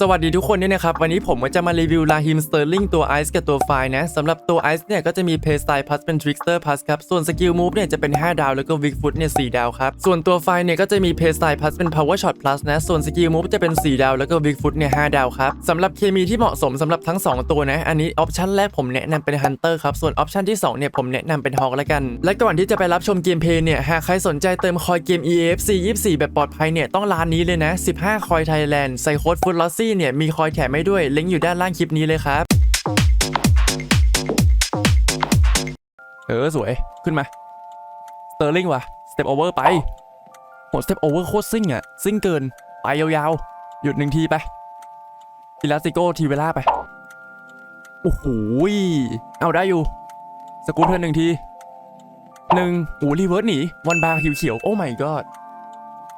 สวัสดีทุกคนด้วยนะครับ วันนี้ผมก็จะมารีวิวลาฮิมสเตอร์ลิงตัวไอซ์กับตัวไฟนะสำหรับตัวไอซ์เนี่ยก็จะมีเพย์สไตล์พัสเป็นทริกสเตอร์พัสครับ ส่วนสกิลมูฟเนี่ยจะเป็น 5 ดาว แล้วก็วิกฟุตเนี่ยสดาวครับ ส่วนตัวไฟเนี่ยก็จะมีเพย์สไตล์พัสเป็น power shot plus นะ ส่วนสกิลมูฟจะเป็น 4 ดาว แล้วก็วิกฟุตเนี่ย5ดาวครับสำหรับเคมีที่เหมาะสมสำหรับทั้ง 2 ตัวนะ อันนี้ออปชันแรกผมแนะนำเป็นฮันเตอร์ครับส่วนออปชันที่สองเนี่ยผมแนะนำเป็นฮอกแล้วกัน และก่อนที่จะไปรับชมเกมเพย์เนี่ยหากใครสนใจเติมคอยเกม EFC 24 แบบปลอดภัยเนี่ยต้องร้านนี้เลยนะ 15 คอยไทยแลนด์ใส่โค้ดฟุตลอซี่เนี่ยมีคอยแถมให้ด้วยลิงก์อยู่ด้านล่างคลิปนี้เลยครับ เออสวยขึ้นมาสเตอร์ลิงว่ะสเต็ปโอเวอร์ไปโหสเต็ปโอเวอร์โคตรซิ่งอะซิ่งเกิน ไปยาวๆ หยุดหนึ่งทีไปอิลาสติโกทีเวล่าไป โอ้โหเอาได้อยู่ สกูตเทิร์นหนึ่งทีหนึ่งโอ้รีเวิร์สหนีวันบาร์เขียวๆโอ้ my god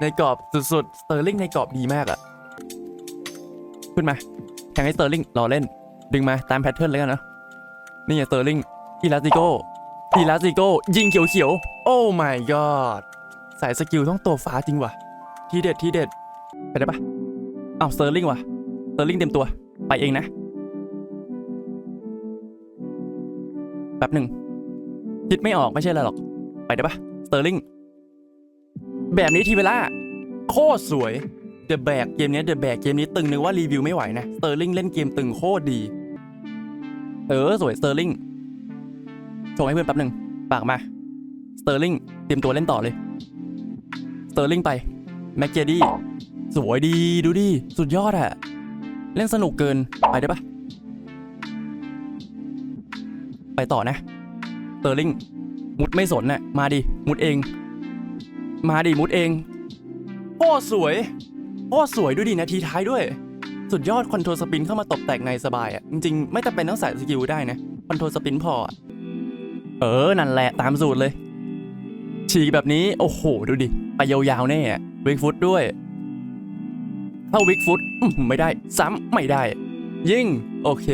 ในกรอบสุดๆ สเตอร์ลิงในกรอบดีมากอะ ขึ้นมาแทงให้สเตอร์ลิงรอเล่น ดึงมาตามแพทเทิร์นเลยกันเนะนี่ไงสเตอร์ลิงอีลาติโกอีลาติโกยิงเขียวๆ โอ้ my god สายสกิลต้องตัวฟ้าจริงว่ะ ทีเด็ดทีเด็ดไปได้ปะอ้าวสเตอร์ลิงว่ะสเตอร์ลิงเต็มตัวไปเองนะแป๊บหนึ่งคิดไม่ออกไม่ใช่อะไรหรอก ไปได้ปะสเตอร์ลิงแบบนี้ทีเวลา โคตรสวย เดอะแบกเกมนี้เดอะแบกเกมนี้ตึงนึกว่ารีวิวไม่ไหวนะสเตอร์ลิงเล่นเกมตึงโคตรดี เออ สวยสเตอร์ลิงโชว์ให้เพื่อนแป๊บหนึ่งปากมาสเตอร์ลิงเตรียมตัวเล่นต่อเลยสเตอร์ลิงไปแม็กเจดี้สวยดีดูดิ สุดยอดอะเล่นสนุกเกิน ไปได้ปะไปต่อนะสเตอร์ลิงมุดไม่สนน่ะมาดิ มุดเอง มาดิ มุดเองโคตรสวย โคตรสวยดูดินาทีท้ายด้วย สุดยอดคอนโทรลสปินเข้ามาตบแตกในสบายอะ จริงๆ ไม่จำเป็นต้องใส่สกิลได้นะคอนโทรลสปินพอ เออ นั่นแหละตามสูตรเลย ฉีกแบบนี้ โอ้โห ดูดิ ไปยาวๆแน่อะวิกฟุตด้วยถ้าวิกฟุตไม่ได้ ซ้ำไม่ได้ ยิ่ง โอเค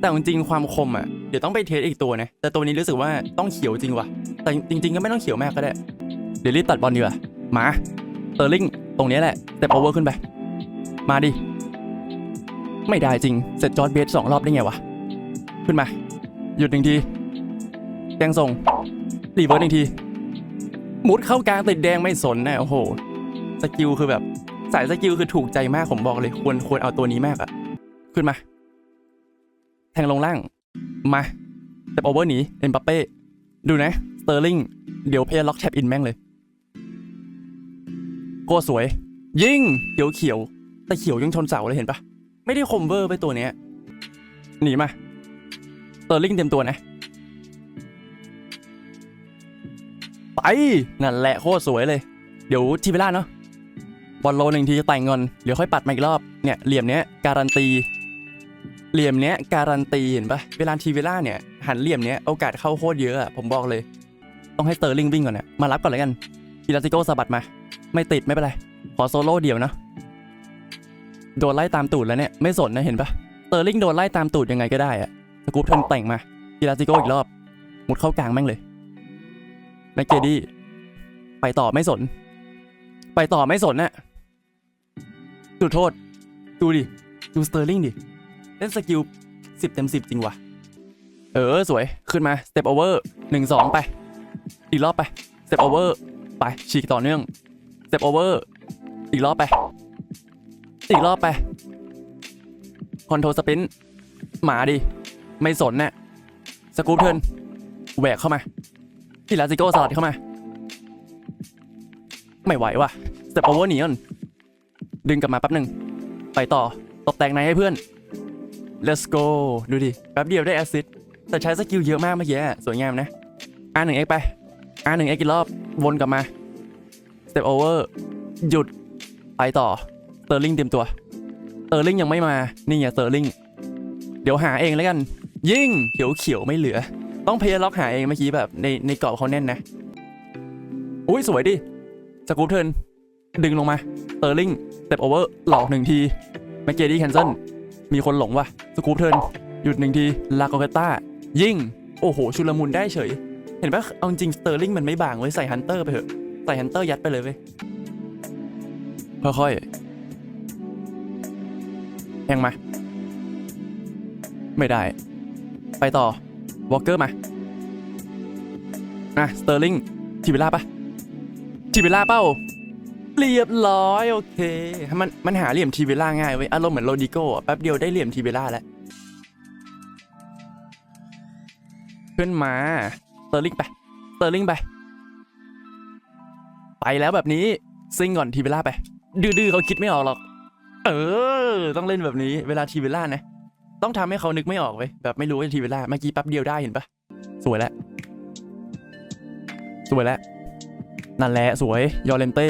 แต่จริงๆความคมอะเดี๋ยวต้องไปเทสอีกตัวนะ แต่ตัวนี้รู้สึกว่าต้องเขียวจริงว่ะ แต่จริง ๆ ก็ไม่ต้องเขียวมากก็ได้ เดี๋ยวรีบตัดบอลดีกว่ามาเตอร์ลิง ตรงนี้แหละสเต็ปโอเวอร์ขึ้นไป มาดิ ไม่ได้จริง เสร็จจอร์ดเบสสองรอบได้ไงวะ ขึ้นมา หยุดหนึ่งที แกงส่ง รีเวิร์สหนึ่งที มุดเข้ากลางติดแดงไม่สนนะโอ้โห สกิลคือแบบ สายสกิลคือถูกใจมากผมบอกเลย ควรควรเอาตัวนี้มากอะขึ้นมา แทงลงล่าง มาสเต็ปโอเวอร์หนีเอ็มบัปเป้ ดูนะสเตอร์ลิง เดี๋ยวเพย์ล็อกแท็บอินแม่งเลย โกสวย ยิ่งเขียวเขียวแต่เขียวยังชนเสาเลยเห็นปะไม่ได้คมเวอร์ไปตัวเนี้ยหนีมาเตอร์ลิงเต็มตัวนะ ไป นั่นแหละโคตรสวยเลย เดี๋ยวทีเวลาเนาะบอลโลหนึ่งทีจะแต่งเงินเดี๋ยวค่อยปัดมาอีกรอบเนี่ยเหลี่ยมเนี้ยการันตีเหลี่ยมเนี้ยการันตีเห็นปะเวลาทีเวลาเนี่ยหันเหลี่ยมเนี้ยโอกาสเข้าโคตรเยอะอะผมบอกเลย ต้องให้เตอร์ลิงวิ่งก่อนนะมารับก่อนเลยกันอิลาติโกสะบัดมา ไม่ติดไม่เป็นไร ขอโซโล่เดียวนะ โดนไล่ตามตูดแล้วเนี่ย ไม่สนนะเห็นปะเตอร์ลิงโดนไล่ตามตูดยังไงก็ได้อะสกูปทนแต่งมาอิลาติโกอีกรอบ มุดเข้ากลางแม่งเลยแม็กเกดี้ไปต่อไม่สน ไปต่อไม่สนน่ะจุดโทษ ดูดิ ดูสเตอร์ลิงดิ เล่นสกิลสิบเต็มสิบจริงวะเออ สวย ขึ้นมาสเต็ปโอเวอร์หนึ่งสองไป อีกรอบไปสเต็ปโอเวอร์ไปฉีกต่อเนื่อง ต็ปโอเวอร์อีกรอบไป อีกรอบไปคอนโทรสปินหมาดิ ไม่สนเน่ะสกูปเทิร์นแหวกเข้ามาที่ลาซิโก้สลัดเข้ามา ไม่ไหวว่ะสเต็ปโอเวอร์หนีก่อนดึงกลับมาแป๊บหนึ่งไปต่อตบแต่งในให้เพื่อน let's go ดูดิ แป๊บเดียวได้แอสซิสแต่ใช้สกิลเยอะมากเมื่อกี้สวยงามนะ R1X ไป R1X อีกรอบ วนกลับมา step over หยุดไปต่อเตอร์ลิงเตรียมตัวเตอร์ลิงยังไม่มานี่ไงเตอร์ลิงเดี๋ยวหาเองแล้วกัน ยิ่งเขียวเขียวไม่เหลือ ต้องพยายามล็อกหาเองเมื่อกี้แบบในในกรอบเขาแน่นนะอุ้ยสวยดิสกูปเทิร์นดึงลงมาเตอร์ลิงสเต็ปโอเวอร์หลอกหนึ่งทีแมกเกดี้แคนเซิลมีคนหลงว่ะสกูปเทิร์นหยุดหนึ่งทีลาโกเกต้ายิ่งโอ้โหชุลมุนได้เฉย เห็นปะเอาจริงสเตอร์ลิงมันไม่บางเว้ยใส่ฮันเตอร์ไปเถอะ ใส่ฮันเตอร์ยัดไปเลยเว้ยค่อยๆแทงมา ไม่ได้ ไปต่อวอลเกอร์มา อะ สเตอร์ลิงทีเวล่าปะทีเวล่าเป้า เรียบร้อย โอเค มันมันหาเหลี่ยมทีเวล่าง่ายเว้ยอารมณ์เหมือนโรดิโก้อะแป๊บเดียวได้เหลี่ยมทีเวล่าแล้วขึ้นมาสเตอร์ลิงไปสเตอร์ลิงไป ไปแล้วแบบนี้ซิงก่อนทีเวล่าไป ดื้อๆเขาคิดไม่ออกหรอก เออ ต้องเล่นแบบนี้เวลาทีเวล่านะ ต้องทำให้เขานึกไม่ออกเว้ยแบบไม่รู้ว่าทีเวล่าเมื่อกี้แป๊บเดียวได้เห็นปะสวยแล้วสวยแล้วนั่นแหละสวยยอร์เลนเต้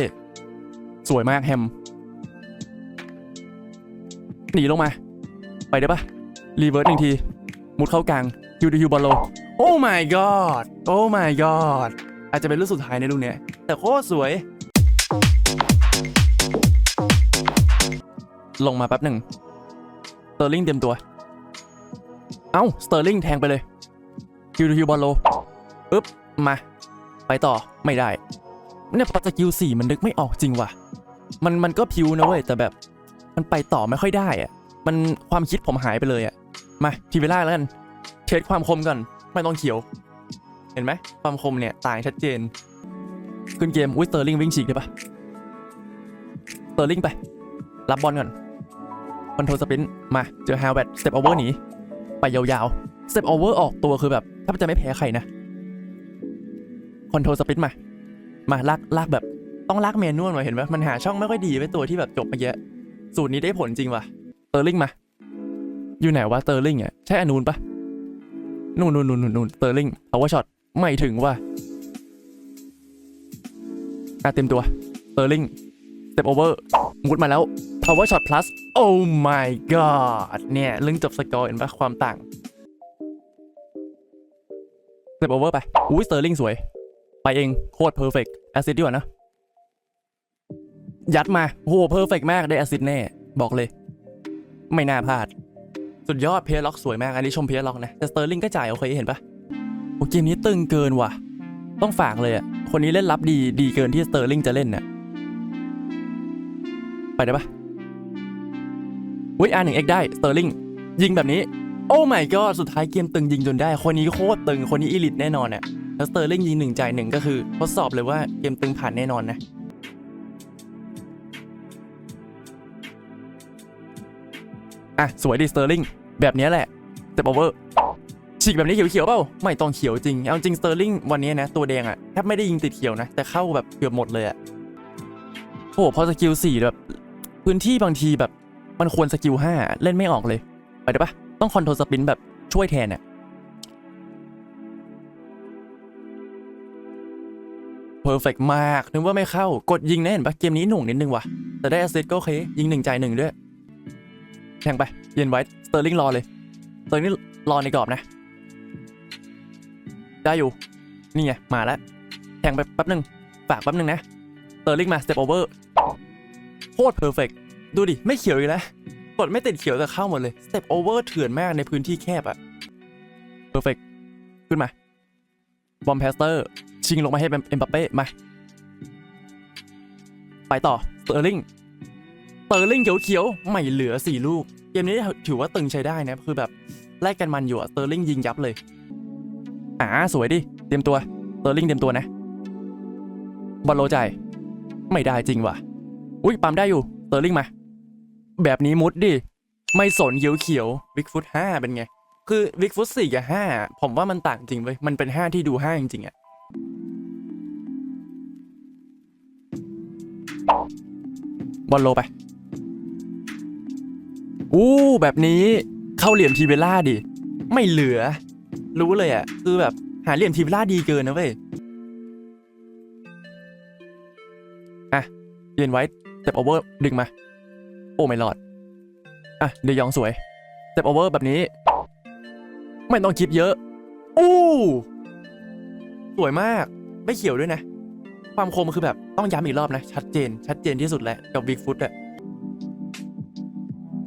สวยมากแฮมหนีลงมา ไปได้ปะรีเวิร์สหนึ่งที มุดเข้ากลางยูดูยูบอลโล โอ้ my god โอ้ my god อาจจะเป็นลูกสุดท้ายในลูกเนี้ย แต่โคตรสวย ลงมาแป๊บหนึ่งสเตอร์ลิงเตรียมตัว เอ้า สเตอร์ลิงแทงไปเลย คิวคิวบอลโลปึ๊บ มา ไปต่อไม่ได้เนี่ยพอสกิลสี่มันนึกไม่ออกจริงว่ะ มันมันก็พิวนะเว้ย แต่แบบ มันไปต่อไม่ค่อยได้อะมันความคิดผมหายไปเลยอะมาทีเวล่าแล้วกันเทสความคมก่อนไม่ต้องเขียว เห็นไหมความคมเนี่ยต่างชัดเจน ขึ้นเกมอุ้ยสเตอร์ลิงวิ่งฉีกได้ปะสเตอร์ลิงไป รับบอลก่อนคอนโทรลสปินมา เจอฮาวเวิร์ดสเต็ปโอเวอร์หนี ไปยาวๆ สเต็ปโอเวอร์ออกตัวคือแบบถ้าจะไม่แพ้ใครนะ คอนโทรลสปินมา มาลากลากแบบต้องลากเมนนวลมาเห็นไหมมันหาช่องไม่ค่อยดีไว้ตัวที่แบบจบมาเยอะสูตรนี้ได้ผลจริงวะเตอร์ลิงมา อยู่ไหนวะเตอร์ลิงอะใช่อนูนปะนู่นนู่นนู่นนู่นเตอร์ลิงเอาว่าช็อตไม่ถึงว่ะ อะเต็มตัวเตอร์ลิงสเต็ปโอเวอร์มุดมาแล้ว power shot plus oh my god เนี่ยเรื่องจบสกอร์เห็นปะความต่างสเต็ปโอเวอร์ไปอุ้ยสเตอร์ลิงสวย ไปเองโคตรเพอร์เฟกต์แอซิดดีกว่านะ ยัดมาโหเพอร์เฟกต์มากได้แอซิดแน่ บอกเลย ไม่น่าพลาด สุดยอดเพลย์ล็อกสวยมาก อันนี้ชมเพลย์ล็อกนะ แต่สเตอร์ลิงก็จ่ายโอเคเห็นปะโอเกมนี้ตึงเกินว่ะ ต้องฝากเลยอะ คนนี้เล่นรับดีดีเกินที่สเตอร์ลิงจะเล่นน่ะ ไปได้ปะอุ้ยอาหนึ่งเอ็กได้สเตอร์ลิงยิงแบบนี้ โอ้ my god สุดท้ายเกมตึงยิงจนได้ คนนี้โคตรตึง คนนี้อีลิตแน่นอนน่ะแล้วสเตอร์ลิงยิงหนึ่งจ่ายหนึ่งก็คือทดสอบเลยว่าเกมตึงผ่านแน่นอนนะอะสวยดีสเตอร์ลิงแบบนี้แหละเต็ปโอเวอร์ ฉีกแบบนี้เขียวๆเปล่าไม่ต้องเขียวจริงเอาจริงสเตอร์ลิงวันนี้นะตัวแดงอะแทบไม่ได้ยิงติดเขียวนะแต่เข้าแบบเกือบหมดเลยอะโอ้โหพอสกิลสี่แบบพื้นที่บางทีแบบมันควรสกิลห้าเล่นไม่ออกเลย ไปได้ปะต้องคอนโทรลสปินแบบช่วยแทนเนี่ยเพอร์เฟกมาก นึกว่าไม่เข้ากดยิงนะเห็นปะเกมนี้หนุ่งนิดนึงว่ะ แต่ได้แอสซิสก็โอเค ยิงหนึ่งใจหนึ่งด้วยแทงไป เย็นไว้สเตอร์ลิงรอเลยสเตอร์ลิงรอในกรอบนะ ได้อยู่ นี่ไง มาแล้วแทงไปแป๊บหนึ่งฝากแป๊บหนึ่งนะเตอร์ลิงมาสเต็ปโอเวอร์โคตรเพอร์เฟกดูดิ ไม่เขียวอีกแล้วกดไม่ติดเขียวแต่เข้าหมดเลยสเต็ปโอเวอร์เถื่อนมากในพื้นที่แคบอะเพอร์เฟกขึ้นมา บอมแพสเตอร์ ชิงลงมาให้เอ็มบัปเป้มา ไปต่อเตอร์ลิงเตอร์ลิงเขียวๆ ไม่เหลือสี่ลูก เกมนี้ถือว่าตึงใช้ได้นะ คือแบบ แลกกันมันอยู่อะเตอร์ลิงยิงยับเลย อ่าสวยดิ เตรียมตัวเตอร์ลิงเตรียมตัวนะ บอลโลใจ ไม่ได้จริงว่ะ อุ้ยปั๊มได้อยู่ เตอร์ลิงมา แบบนี้มุดดิ ไม่สนเขียวเขียววิกฟุตห้าเป็นไง คือวิกฟุตสี่กับห้าผมว่ามันต่างจริงเว้ย มันเป็นห้าที่ดูห้าจริงๆอะบอลโลไป อู้แบบนี้เข้าเหลี่ยมทีเวล่าดิ ไม่เหลือ รู้เลยอะคือแบบหาเหลี่ยมทีเวล่าดีเกินนะเว้ยอะเรียนไว้เต็ปโอเวอร์ดึงมา โอ้ไม่รอด อะเดยองสวยเต็ปโอเวอร์แบบนี้ ไม่ต้องคิดเยอะ อู้สวยมากไม่เขียวด้วยนะ ความคมคือแบบต้องย้ำอีกรอบนะ ชัดเจน ชัดเจนที่สุดแล้วกับบิ๊กฟุตอะ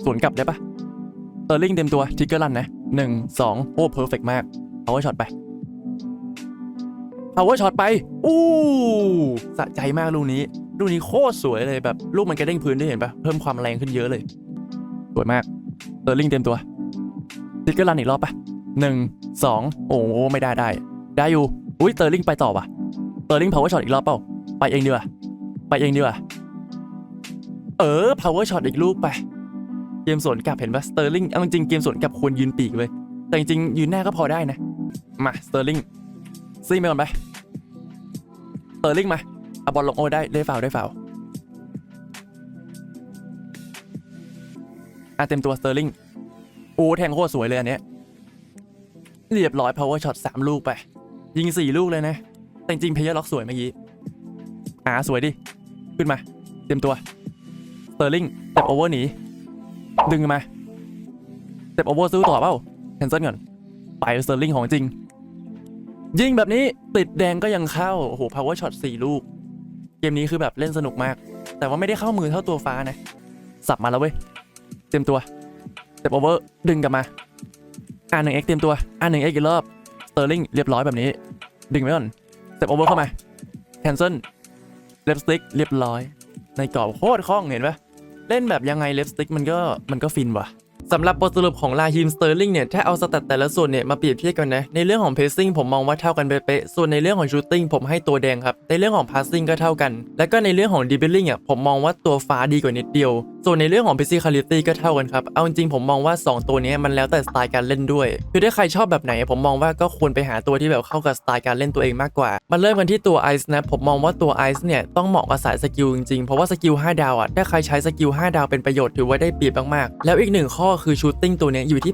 สวนกลับได้ปะเตอร์ลิงเต็มตัวทิกเกอร์ลันนะ หนึ่งสองโอ้เพอร์เฟกมาก power shot ไป power shot ไป อู้สะใจมากลูกนี้ ลูกนี้โคตรสวยเลยแบบ ลูกมันกระเด้งพื้นได้เห็นปะเพิ่มความแรงขึ้นเยอะเลย สวยมากเตอร์ลิงเต็มตัวติ๊กเกอร์รันอีกรอบปะหนึ่งสองโอ้ไม่ได้ได้ ได้อยู่ อุ้ยเตอร์ลิงไปต่อว่ะเตอร์ลิงพาวเวอร์ช็อตอีกรอบเปล่า ไปเองดีกว่า ไปเองดีกว่า เออพาวเวอร์ช็อตอีกลูกไป เกมสวนกลับเห็นปะสเตอร์ลิงเอาจริงเกมสวนกลับควรยืนปีกเลย แต่จริงยืนหน้าก็พอได้นะ มาสเตอร์ลิงซีไปก่อนไปสเตอร์ลิงมาเอาบอลลงโอ้ได้ได้ฟาวได้ฟาวอะเต็มตัวสเตอร์ลิงโอ้แทงโคตรสวยเลยอันเนี้ยเรียบร้อย power shot สามลูกไป ยิงสี่ลูกเลยนะ แต่จริงเพย์ล็อกสวยเมื่อกี้อ่าสวยดิ ขึ้นมา เต็มตัวสเตอร์ลิงเต็บโอเวอร์หนี ดึงมาเต็บโอเวอร์ซื้อต่อเปล่าแคนเซิลก่อนไปสเตอร์ลิงของจริง ยิงแบบนี้ติดแดงก็ยังเข้า โอ้โห power shot สี่ลูก เกมนี้คือแบบเล่นสนุกมาก แต่ว่าไม่ได้เข้ามือเท่าตัวฟ้านะ สับมาแล้วเว้ย เตรียมตัวเต็บโอเวอร์ดึงกลับมาอ่าหนึ่งเอ็กเตรียมตัวอ่าหนึ่งเอ็กอีกรอบสเตอร์ลิงเรียบร้อยแบบนี้ ดึงไว้ก่อนเต็บโอเวอร์เข้ามาแคนเซิลเลฟสติ๊กเรียบร้อย ในกรอบโคตรคล่องเห็นปะ เล่นแบบยังไงเลฟสติ๊กมันก็มันก็ฟินว่ะสำหรับบทสรุปของลาฮิมสเตอร์ลิงเนี่ย ถ้าเอาสแตทแต่ละส่วนเนี่ย มาเปรียบเทียบกันนะ ในเรื่องของเพ c ซิ่งผมมองว่าเท่ากันเป๊ะๆส่วนในเรื่องของชูตติ้งผมให้ตัวแดงครับ ในเรื่องของพาสซิ่งก็เท่ากัน แล้วก็ในเรื่องของดิบเบิลลิงอะผมมองว่าตัวฟ้าดีกว่านิดเดียว ส่วนในเรื่องของฟิสิคาลิตี้ก็เท่ากันครับ เอาจริงผมมองว่า 2 ตัวนี้มันแล้วแต่สไตล์การเล่นด้วย คือถ้าใครชอบแบบไหน ผมมองว่าก็ควรไปหาตัวที่แบบเข้ากับสไตล์การเล่นตัวเองมากกว่ามาเริ่มกันที่ตัวไอซ์นะ ผมมองว่าตัวไอซ์เนี่ยต้องเหมาะกับสายสกิลจริงๆ เพราะว่าสกิล5ดาวอะ ถ้าใครใช้สกิล5ดาวเป็นประโยชน์ถือว่าได้เปรียบมากๆ แล้วอีกหนึ่งข้อคือชูตติ้งตัวนี้อยู่ที่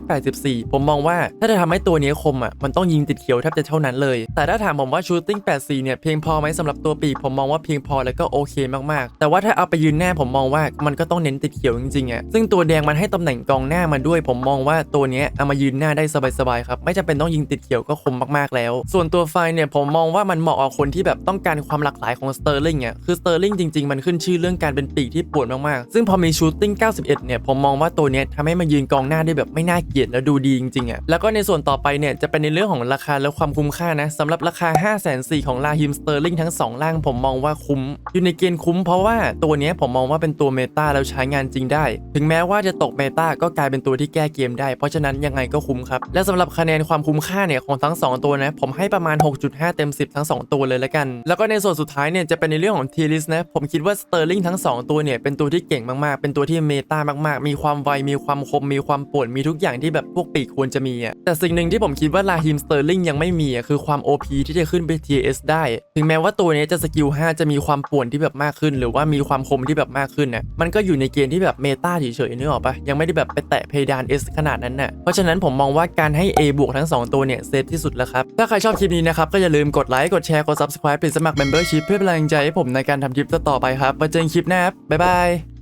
84 ผมมองว่าถ้าจะทำให้ตัวนี้คมอะมันต้องยิงติดเขียวแทบจะเท่านั้นเลย แต่ถ้าถามผมว่าชูตติ้ง84 เนี่ยเพียงพอไหมสำหรับตัวปีผมมองว่าเพียงพอแล้วก็โอเคมากๆ แต่ว่าถ้าเอาไปยืนหน้าผมมองว่ามันก็ต้องเน้นติดเขียวจริงๆอะซึ่งตัวแดงมันให้ตำแหน่งกองหน้ามาด้วย ผมมองว่าตัวนี้เอามายืนหน้าได้สบายๆครับไม่จำเป็นต้องยิงติดเขียวก็คมมากๆแล้ว ส่วนตัวไฟเนี่ยผมมองว่ามันเหมาะกับคนที่แบบต้องการความหลากหลายของสเตอร์ลิงอะคือสเตอร์ลิงจริงๆ มันขึ้นชื่อเรื่องการเป็นปีกที่ปวดมากๆซึ่งพอมีชูตติ้ง 91 เนี่ยผมมองว่าตัวนี้ทำให้มันยืนกองหน้าได้แบบไม่น่าเกลียดแล้วดูดีจริงๆอะแล้วก็ในส่วนต่อไปเนี่ยจะเป็นในเรื่องของราคาและความคุ้มค่านะสำหรับราคา5 4 0 0 0ของลาฮิมสเตอร์ลิงทั้ง2ล่างผมมองว่าคุ้มอยู่ในเกณฑ์คุ้มเพราะว่าตัวนี้ผมมองว่าเป็นตัวเมตาแล้วใช้งานจริงได้ ถึงแม้ว่าจะตกเมตาก็กลายเป็นตัวที่แก้เกมได้ เพราะฉะนั้นยังไงก็คุ้มครับ และสำหรับคะแนนความคุ้มค่าเนี่ยของทั้ง 2 ตัวนะ ผมให้ประมาณ 6.5 เต็ม 10 ทั้ง 2 ตัวเลยละกัน แล้วก็ในส่วนสุดท้ายเนี่ยจะเป็นในเรื่องของทีลิสนะ ผมคิดว่าสเตอร์ลิงทั้ง 2 ตัวเนี่ยเป็นตัวที่เก่งมากๆ เป็นตัวที่เมตามากๆ มีความไว มีความคม มีความปวนมีทุกอย่างที่แบบพวกปีกควรจะมีอะ แต่สิ่งหนึ่งที่ผมคิดว่าลาฮิมสเตอร์ลิงยังไม่มีอะคือความ OP ที่จะขึ้นไป TS ได้ ถึงแม้ว่าตัวนี้จะสกิล5จะมีความป่วนที่แบบมากขึ้น หรือว่ามีความคมที่แบบมากขึ้นนะมันก็อยู่ในเกณฑ์ที่แบบเมตาเฉยๆนึกออกปะยังไม่ได้แบบไปแตะเพดาน S ขนาดนั้นน่ะเพราะฉะนั้นผมมองว่าการให้ A บวกทั้ง 2 ตัวเนี่ยเซฟที่สุดแล้วครับถ้าใครชอบคลิปนี้นะครับก็อย่าลืมกดไลค์กดแชร์กด subscribe เป็นสมัคร membership เพื่อเป็นแรงใจให้ผมในการทำคลิปต่อๆไปครับมาเจอกันคลิปหน้าครับบ๊ายบาย